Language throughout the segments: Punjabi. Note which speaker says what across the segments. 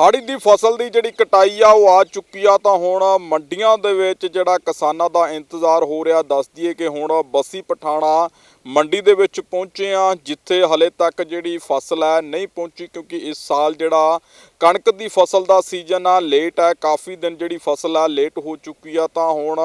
Speaker 1: ਹਾੜੀ ਦੀ ਫਸਲ ਦੀ ਜਿਹੜੀ ਕਟਾਈ ਆ, ਉਹ ਆ ਚੁੱਕੀ ਆ। ਤਾਂ ਹੁਣ ਮੰਡੀਆਂ ਦੇ ਵਿੱਚ ਜਿਹੜਾ ਕਿਸਾਨਾਂ ਦਾ ਇੰਤਜ਼ਾਰ ਹੋ ਰਿਹਾ, ਦੱਸ ਦਈਏ ਕਿ ਹੁਣ ਬੱਸੀ ਪਠਾਣਾ ਮੰਡੀ ਦੇ ਵਿੱਚ ਪਹੁੰਚੇ ਆ ਜਿੱਥੇ ਹਲੇ ਤੱਕ ਜਿਹੜੀ ਫਸਲ ਹੈ ਨਹੀਂ ਪਹੁੰਚੀ, ਕਿਉਂਕਿ ਇਸ ਸਾਲ ਜਿਹੜਾ ਕਣਕ ਦੀ ਫਸਲ ਦਾ ਸੀਜ਼ਨ ਆ ਲੇਟ ਹੈ, ਕਾਫੀ ਦਿਨ ਜਿਹੜੀ ਫਸਲ ਆ ਲੇਟ ਹੋ ਚੁੱਕੀ ਆ, ਤਾਂ ਹੁਣ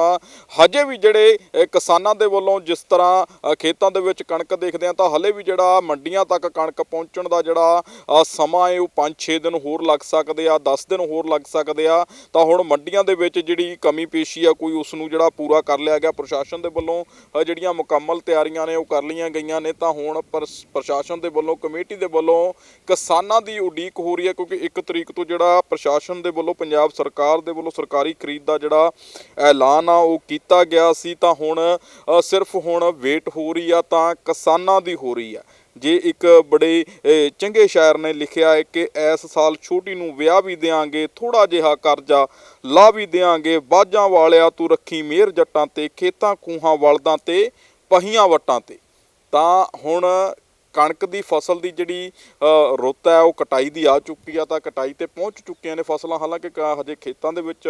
Speaker 1: ਹਜੇ ਵੀ ਜਿਹੜੇ ਕਿਸਾਨਾਂ ਦੇ ਵੱਲੋਂ ਜਿਸ ਤਰ੍ਹਾਂ ਖੇਤਾਂ ਦੇ ਵਿੱਚ ਕਣਕ ਦੇਖਦੇ ਆ ਤਾਂ ਹਲੇ ਵੀ ਜਿਹੜਾ ਮੰਡੀਆਂ ਤੱਕ ਕਣਕ ਪਹੁੰਚਣ ਦਾ ਜਿਹੜਾ ਸਮਾਂ ਹੈ, ਉਹ 5-6 ਦਿਨ ਹੋਰ ਲੱਗ ਸਕਦੇ ਆ 10 ਦਿਨ ਹੋਰ ਲੱਗ ਸਕਦੇ ਆ, ਤਾਂ ਹੁਣ ਮੰਡੀਆਂ ਦੇ ਵਿੱਚ ਜਿਹੜੀ ਕਮੀ ਪੇਸ਼ੀ ਆ, ਕੋਈ ਉਸ ਨੂੰ ਜਿਹੜਾ ਪੂਰਾ ਕਰ ਲਿਆ ਗਿਆ, ਪ੍ਰਸ਼ਾਸਨ ਦੇ ਵੱਲੋਂ ਜਿਹੜੀਆਂ ਮੁਕੰਮਲ ਤਿਆਰੀਆਂ ਨੇ, ਉਹ ਕਰ ਲਈਆਂ ਗਈਆਂ ਨੇ, ਤਾਂ ਹੁਣ ਪ੍ਰਸ- ਪ੍ਰਸ਼ਾਸਨ ਦੇ ਵੱਲੋਂ, ਕਮੇਟੀ ਦੇ ਵੱਲੋਂ ਕਿਸਾਨਾਂ ਦੀ ਉਡੀਕ ਹੋ ਰਹੀ ਹੈ, ਕਿਉਂਕਿ 1 ਤਰੀਕ ਤੋਂ ਜਿਹੜਾ ਪ੍ਰਸ਼ਾਸਨ ਦੇ ਵੱਲੋਂ, ਪੰਜਾਬ ਸਰਕਾਰ ਦੇ ਵੱਲੋਂ ਸਰਕਾਰੀ ਖਰੀਦ ਦਾ ਜਿਹੜਾ ਐਲਾਨ ਆ, ਉਹ ਕੀਤਾ ਗਿਆ ਸੀ, ਤਾਂ ਹੁਣ ਸਿਰਫ ਹੁਣ ਵੇਟ ਹੋ ਰਹੀ ਆ, ਤਾਂ ਕਿਸਾਨਾਂ ਦੀ ਹੋ ਰਹੀ ਆ। ਜੇ ਇੱਕ ਬੜੇ ਚੰਗੇ ਸ਼ਾਇਰ ਨੇ ਲਿਖਿਆ ਹੈ ਕਿ ਇਸ ਸਾਲ ਛੋਟੀ ਨੂੰ ਵਿਆਹ ਵੀ ਦੇਾਂਗੇ ਥੋੜਾ ਜਿਹਾ ਕਰਜ਼ਾ ਲਾ ਵੀ ਦੇਾਂਗੇ ਬਾਜਾਂ ਵਾਲਿਆ ਤੂੰ ਰੱਖੀ ਮਿਹਰ ਜੱਟਾਂ ਤੇ, ਖੇਤਾਂ ਖੂਹਾਂ ਵਲਦਾਂ ਤੇ ਪਹੀਆਂ ਵੱਟਾਂ ਤੇ। ਤਾਂ ਹੁਣ ਕਣਕ ਦੀ ਫਸਲ ਦੀ ਜਿਹੜੀ ਰੁੱਤ ਹੈ, ਉਹ ਕਟਾਈ ਦੀ ਆ ਚੁੱਕੀ ਆ, ਤਾਂ ਕਟਾਈ ਤੇ ਪਹੁੰਚ ਚੁੱਕੀਆਂ ਨੇ ਫਸਲਾਂ। ਹਾਲਾਂਕਿ ਕ- ਹਜੇ ਖੇਤਾਂ ਦੇ ਵਿੱਚ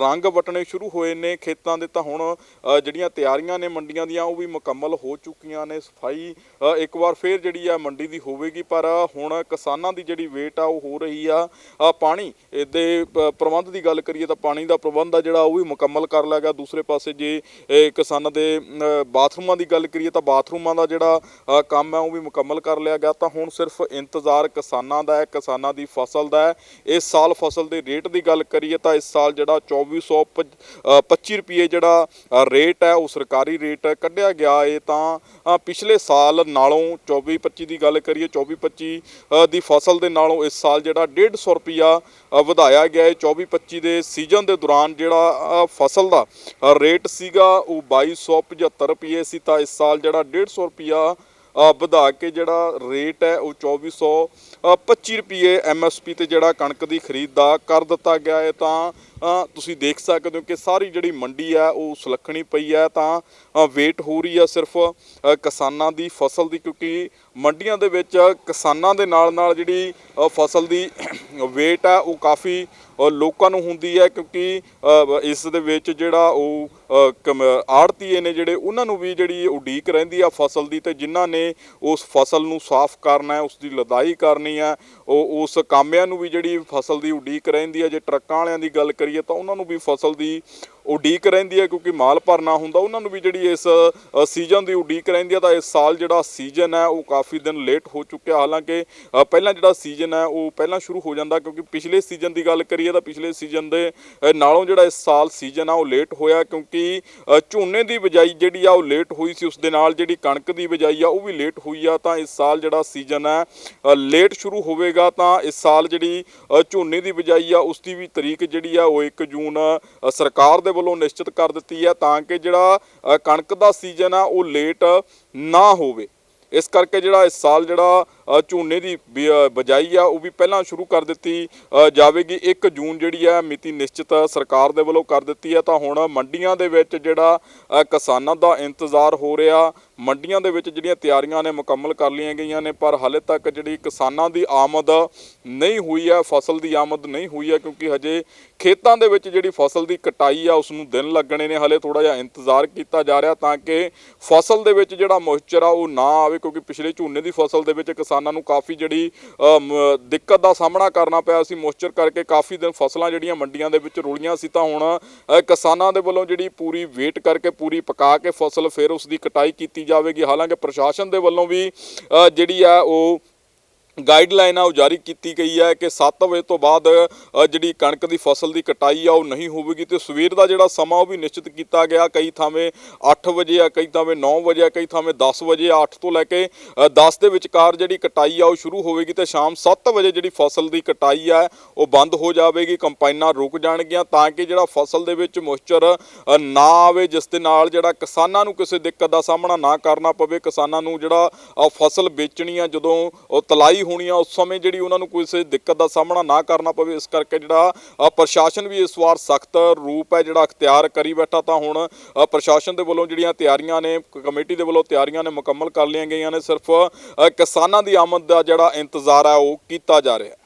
Speaker 1: ਰੰਗ ਵਟਣੇ ਸ਼ੁਰੂ ਹੋਏ ਨੇ। ਖੇਤਾਂ ਦੇ ਤਾਂ ਹੁਣ ਜਿਹੜੀਆਂ ਤਿਆਰੀਆਂ ਨੇ ਮੰਡੀਆਂ ਦੀਆਂ, ਉਹ ਵੀ ਮੁਕੰਮਲ ਹੋ ਚੁੱਕੀਆਂ ਨੇ। ਸਫ਼ਾਈ ਇੱਕ ਵਾਰ ਫੇਰ ਜਿਹੜੀ ਆ ਮੰਡੀ ਦੀ ਹੋਵੇਗੀ, ਪਰ ਹੁਣ ਕਿਸਾਨਾਂ ਦੀ ਜਿਹੜੀ ਵੇਟ ਆ, ਉਹ ਹੋ ਰਹੀ ਆ। ਪਾਣੀ ਦੇ ਪ੍ਰਬੰਧ ਦੀ ਗੱਲ ਕਰੀਏ ਤਾਂ ਪਾਣੀ ਦਾ ਪ੍ਰਬੰਧ ਆ ਜਿਹੜਾ, ਉਹ ਵੀ ਮੁਕੰਮਲ ਕਰ ਲਿਆ ਗਿਆ। ਦੂਸਰੇ ਪਾਸੇ ਜੇ ਕਿਸਾਨਾਂ ਦੇ ਬਾਥਰੂਮਾਂ ਦੀ ਗੱਲ ਕਰੀਏ ਤਾਂ ਬਾਥਰੂਮਾਂ ਦਾ ਜਿਹੜਾ ਕੰਮ ਹੈ ਉਹ ਵੀ ਮੁਕੰਮਲ ਕਰ ਲਿਆ ਗਿਆ ਤਾਂ ਹੁਣ ਸਿਰਫ ਇੰਤਜ਼ਾਰ ਕਿਸਾਨਾਂ ਦਾ ਹੈ ਕਿਸਾਨਾਂ ਦੀ ਫਸਲ ਦਾ ਹੈ। ਇਸ ਸਾਲ ਫਸਲ ਦੇ ਰੇਟ ਦੀ ਗੱਲ ਕਰੀਏ ਤਾਂ ਇਸ ਸਾਲ ਜਿਹੜਾ 2425 ਰੁਪਏ ਜਿਹੜਾ ਰੇਟ ਹੈ ਉਹ ਸਰਕਾਰੀ ਰੇਟ ਕੱਢਿਆ ਗਿਆ ਏ ਤਾਂ ਪਿਛਲੇ ਸਾਲ ਨਾਲੋਂ 2425 ਦੀ ਗੱਲ ਕਰੀਏ 2425 ਅ, ਦੀ ਫਸਲ ਦੇ ਨਾਲੋਂ ਇਸ ਸਾਲ ਜਿਹੜਾ 150 ਰੁਪਿਆ ਅ, ਵਧਾਇਆ ਗਿਆ ਹੈ 2425 ਦੇ ਸੀਜ਼ਨ ਦੇ ਦੌਰਾਨ ਜਿਹੜਾ ਫਸਲ ਦਾ ਰੇਟ ਸੀਗਾ ਉਹ 2275 ਰੁਪਏ ਸੀ ਤਾਂ ਇਸ ਸਾਲ ਜਿਹੜਾ 150 ਰੁਪਿਆ ਅ, ਵਧਾ ਕੇ ਜਿਹੜਾ ਰੇਟ ਹੈ ਉਹ 2425 ਰੁਪਏ ਐਮਐਸਪੀ ਤੇ ਜਿਹੜਾ ਕਣਕ ਦੀ ਖਰੀਦ ਦਾ ਕਰ ਦਿੱਤਾ ਗਿਆ ਹੈ ਤਾਂ ਤੁਸੀਂ ਦੇਖ ਸਕਦੇ ਹੋ ਕਿ ਸਾਰੀ ਜਿਹੜੀ ਮੰਡੀ ਹੈ ਉਹ ਸੁਲੱਖਣੀ ਪਈ ਹੈ ਤਾਂ ਵੇਟ ਹੋ ਰਹੀ ਹੈ ਸਿਰਫ ਕਿਸਾਨਾਂ ਦੀ ਫਸਲ ਦੀ, ਕਿਉਂਕਿ ਮੰਡੀਆਂ ਦੇ ਵਿੱਚ ਕਿਸਾਨਾਂ ਦੇ ਨਾਲ ਨਾਲ ਜਿਹੜੀ ਫਸਲ ਦੀ ਵੇਟ ਹੈ ਉਹ ਕਾਫੀ ਲੋਕਾਂ ਨੂੰ ਹੁੰਦੀ ਹੈ ਕਿਉਂਕਿ ਇਸ ਦੇ ਵਿੱਚ ਜਿਹੜਾ ਉਹ ਆੜਤੀਏ ਨੇ ਜਿਹੜੇ, ਉਹਨਾਂ ਨੂੰ ਵੀ ਜਿਹੜੀ ਉਡੀਕ ਰਹਿੰਦੀ ਆ ਫਸਲ ਦੀ, ਤੇ ਜਿਨ੍ਹਾਂ ਨੇ ਉਸ ਫਸਲ ਨੂੰ ਸਾਫ਼ ਕਰਨਾ ਹੈ ਉਸ ਦੀ ਲਦਾਈ ਕਰਨੀ ਹੈ ਉਹ ਉਸ ਕਾਮਿਆਂ ਨੂੰ ਵੀ ਜਿਹੜੀ ਫਸਲ ਦੀ ਉਡੀਕ ਰਹਿੰਦੀ ਹੈ ਜੇ ਟਰੱਕਾਂ ਵਾਲਿਆਂ ਦੀ ਗੱਲ ਕਰੀਏ ਤਾਂ ਉਹਨਾਂ ਨੂੰ ਵੀ ਫਸਲ ਦੀ ਉਡੀਕ ਰਹਿੰਦੀ ਹੈ ਕਿਉਂਕਿ ਮਾਲ ਭਰਨਾ ਹੁੰਦਾ, ਉਹਨਾਂ ਨੂੰ ਵੀ ਜਿਹੜੀ ਇਸ ਸੀਜ਼ਨ ਦੀ ਉਡੀਕ ਰਹਿੰਦੀ ਹੈ ਤਾਂ ਇਸ ਸਾਲ ਜਿਹੜਾ ਸੀਜ਼ਨ ਹੈ ਉਹ ਕਾਫੀ ਦਿਨ ਲੇਟ ਹੋ ਚੁੱਕਿਆ। ਹਾਲਾਂਕਿ ਪਹਿਲਾਂ ਜਿਹੜਾ ਸੀਜ਼ਨ ਹੈ ਉਹ ਪਹਿਲਾਂ ਸ਼ੁਰੂ ਹੋ ਜਾਂਦਾ ਕਿਉਂਕਿ ਪਿਛਲੇ ਸੀਜ਼ਨ ਦੀ ਗੱਲ ਕਰੀਏ ਤਾਂ ਪਿਛਲੇ ਸੀਜ਼ਨ ਦੇ ਨਾਲੋਂ ਜਿਹੜਾ ਇਸ ਸਾਲ ਸੀਜ਼ਨ ਆ ਉਹ ਲੇਟ ਹੋਇਆ ਕਿਉਂਕਿ ਝੋਨੇ ਦੀ ਬਿਜਾਈ ਜਿਹੜੀ ਆ ਉਹ ਲੇਟ ਹੋਈ ਸੀ, ਉਸ ਦੇ ਨਾਲ ਜਿਹੜੀ ਕਣਕ ਦੀ ਬਿਜਾਈ ਆ ਉਹ ਵੀ ਲੇਟ ਹੋਈ ਆ। ਤਾਂ ਇਸ ਸਾਲ ਜਿਹੜਾ ਸੀਜ਼ਨ ਹੈ ਲੇਟ ਸ਼ੁਰੂ ਹੋਵੇਗਾ ਤਾਂ ਇਸ ਸਾਲ ਜਿਹੜੀ ਝੋਨੇ ਦੀ ਬਿਜਾਈ ਆ, ਉਸ ਦੀ ਵੀ ਤਰੀਕ ਜਿਹੜੀ ਆ ਉਹ 1 ਜੂਨ ਸਰਕਾਰ ਦੇ ਵੱਲੋਂ ਨਿਸ਼ਚਿਤ ਕਰ ਦਿੱਤੀ ਹੈ ਤਾਂ ਕਿ ਜਿਹੜਾ ਕਣਕ ਦਾ ਸੀਜ਼ਨ ਆ ਉਹ ਲੇਟ ਨਾ ਹੋਵੇ। ਇਸ ਕਰਕੇ ਜਿਹੜਾ ਇਸ ਸਾਲ ਜਿਹੜਾ ਝੋਨੇ ਦੀ ਬਿ- ਬਿਜਾਈ ਆ, ਉਹ ਵੀ ਪਹਿਲਾਂ ਸ਼ੁਰੂ ਕਰ ਦਿੱਤੀ ਜਾਵੇਗੀ। 1 ਜੂਨ ਜਿਹੜੀ ਹੈ ਮਿਤੀ ਨਿਸ਼ਚਿਤ ਸਰਕਾਰ ਦੇ ਵੱਲੋਂ ਕਰ ਦਿੱਤੀ ਹੈ ਤਾਂ ਹੁਣ ਮੰਡੀਆਂ ਦੇ ਵਿੱਚ ਜਿਹੜਾ ਕਿਸਾਨਾਂ ਦਾ ਇੰਤਜ਼ਾਰ ਹੋ ਰਿਹਾ, ਮੰਡੀਆਂ ਦੇ ਵਿੱਚ ਜਿਹੜੀਆਂ ਤਿਆਰੀਆਂ ਨੇ, ਮੁਕੰਮਲ ਕਰ ਲਈਆਂ ਗਈਆਂ ਨੇ। ਪਰ ਹਾਲੇ ਤੱਕ ਜਿਹੜੀ ਕਿਸਾਨਾਂ ਦੀ ਆਮਦ ਨਹੀਂ ਹੋਈ ਹੈ ਫਸਲ ਦੀ ਆਮਦ ਨਹੀਂ ਹੋਈ ਹੈ ਕਿਉਂਕਿ ਹਜੇ ਖੇਤਾਂ ਦੇ ਵਿੱਚ ਜਿਹੜੀ ਫਸਲ ਦੀ ਕਟਾਈ ਆ, ਉਸ ਨੂੰ ਦਿਨ ਲੱਗਣੇ ਨੇ। ਹਲੇ ਥੋੜਾ ਜਿਹਾ ਇੰਤਜ਼ਾਰ ਕੀਤਾ ਜਾ ਰਿਹਾ ਤਾਂ ਕਿ ਫਸਲ ਦੇ ਵਿੱਚ ਜਿਹੜਾ ਮੋਇਸਚਰ ਆ, ਉਹ ਨਾ ਆਵੇ, ਕਿਉਂਕਿ ਪਿਛਲੇ ਝੋਨੇ ਦੀ ਫਸਲ ਦੇ ਵਿੱਚ ਕਿਸਾਨ ਕਿਸਾਨਾਂ ਨੂੰ ਕਾਫੀ ਜਿਹੜੀ ਦਿੱਕਤ ਦਾ ਸਾਹਮਣਾ ਕਰਨਾ ਪਿਆ ਸੀ। ਮੋਇਸਚਰ ਕਰਕੇ ਕਾਫੀ ਦਿਨ ਫਸਲਾਂ ਜਿਹੜੀਆਂ ਮੰਡੀਆਂ ਦੇ ਵਿੱਚ ਰੁਲੀਆਂ ਸੀ ਤਾਂ ਹੁਣ ਕਿਸਾਨਾਂ ਦੇ ਵੱਲੋਂ ਜਿਹੜੀ ਪੂਰੀ ਵੇਟ ਕਰਕੇ ਪੂਰੀ ਪਕਾ ਕੇ ਫਸਲ ਫਿਰ ਉਸ ਦੀ ਕਟਾਈ ਕੀਤੀ ਜਾਵੇਗੀ। ਹਾਲਾਂਕਿ ਪ੍ਰਸ਼ਾਸਨ ਦੇ ਵੱਲੋਂ ਵੀ ਜਿਹੜੀ ਆ ਉਹ ਗਾਈਡਲਾਈਨ ਆ ਉਹ ਜਾਰੀ ਕੀਤੀ ਗਈ ਹੈ ਕਿ 7 ਵਜੇ ਤੋਂ ਬਾਅਦ ਜਿਹੜੀ ਕਣਕ ਦੀ ਫਸਲ ਦੀ ਕਟਾਈ ਆ ਉਹ ਨਹੀਂ ਹੋਵੇਗੀ ਤੇ ਸਵੇਰ ਦਾ ਜਿਹੜਾ ਸਮਾਂ ਉਹ ਵੀ ਨਿਸ਼ਚਿਤ ਕੀਤਾ ਗਿਆ। ਕਈ ਥਾਵੇਂ 8 ਵਜੇ ਆ ਕਈ ਥਾਵੇਂ 9 ਵਜੇ ਆ ਕਈ ਥਾਵੇਂ 10 ਵਜੇ ਆ 8 ਤੋਂ ਲੈ ਕੇ ਅ, 10 ਦੇ ਵਿਚਕਾਰ ਜਿਹੜੀ ਕਟਾਈ ਆ ਉਹ ਸ਼ੁਰੂ ਹੋਵੇਗੀ ਤੇ ਸ਼ਾਮ 7 ਵਜੇ ਜਿਹੜੀ ਫਸਲ ਦੀ ਕਟਾਈ ਆ ਉਹ ਬੰਦ ਹੋ ਜਾਵੇਗੀ ਕੰਪਾਈਨਾਂ ਰੁਕ ਜਾਣਗੀਆਂ ਤਾਂ ਕਿ ਜਿਹੜਾ ਫਸਲ ਦੇ ਵਿੱਚ ਮੋਇਸਚਰ ਨਾ ਆਵੇ ਜਿਸ ਦੇ ਨਾਲ ਜਿਹੜਾ ਕਿਸਾਨਾਂ ਨੂੰ ਕਿਸੇ ਦਿੱਕਤ ਦਾ ਸਾਹਮਣਾ ਨਾ ਕਰਨਾ ਪਵੇ ਕਿਸਾਨਾਂ ਨੂੰ ਜਿਹੜਾ ਫਸਲ ਵੇਚਣੀ ਆ ਜਦੋਂ ਉਹ ਤਲਾਈ ਹੋਣੀ ਆ, ਉਸ ਸਮੇਂ ਜਿਹੜੀ ਉਹਨਾਂ ਨੂੰ ਕਿਸੇ ਦਿੱਕਤ ਦਾ ਸਾਹਮਣਾ ਨਾ ਕਰਨਾ ਪਵੇ, ਇਸ ਕਰਕੇ ਜਿਹੜਾ ਪ੍ਰਸ਼ਾਸਨ ਵੀ ਇਸ ਵਾਰ ਸਖਤ ਰੂਪ ਹੈ ਜਿਹੜਾ ਅਖਤਿਆਰ ਕਰੀ ਬੈਠਾ ਤਾਂ ਹੁਣ ਪ੍ਰਸ਼ਾਸਨ ਦੇ ਵੱਲੋਂ ਜਿਹੜੀਆਂ ਤਿਆਰੀਆਂ ਨੇ ਕਮੇਟੀ ਦੇ ਵੱਲੋਂ ਤਿਆਰੀਆਂ ਨੇ ਮੁਕੰਮਲ ਕਰ ਲਈਆਂ ਗਈਆਂ ਨੇ, ਸਿਰਫ ਕਿਸਾਨਾਂ ਦੀ ਆਮਦ ਦਾ ਜਿਹੜਾ ਇੰਤਜ਼ਾਰ ਹੈ, ਉਹ ਕੀਤਾ ਜਾ ਰਿਹਾ ਹੈ।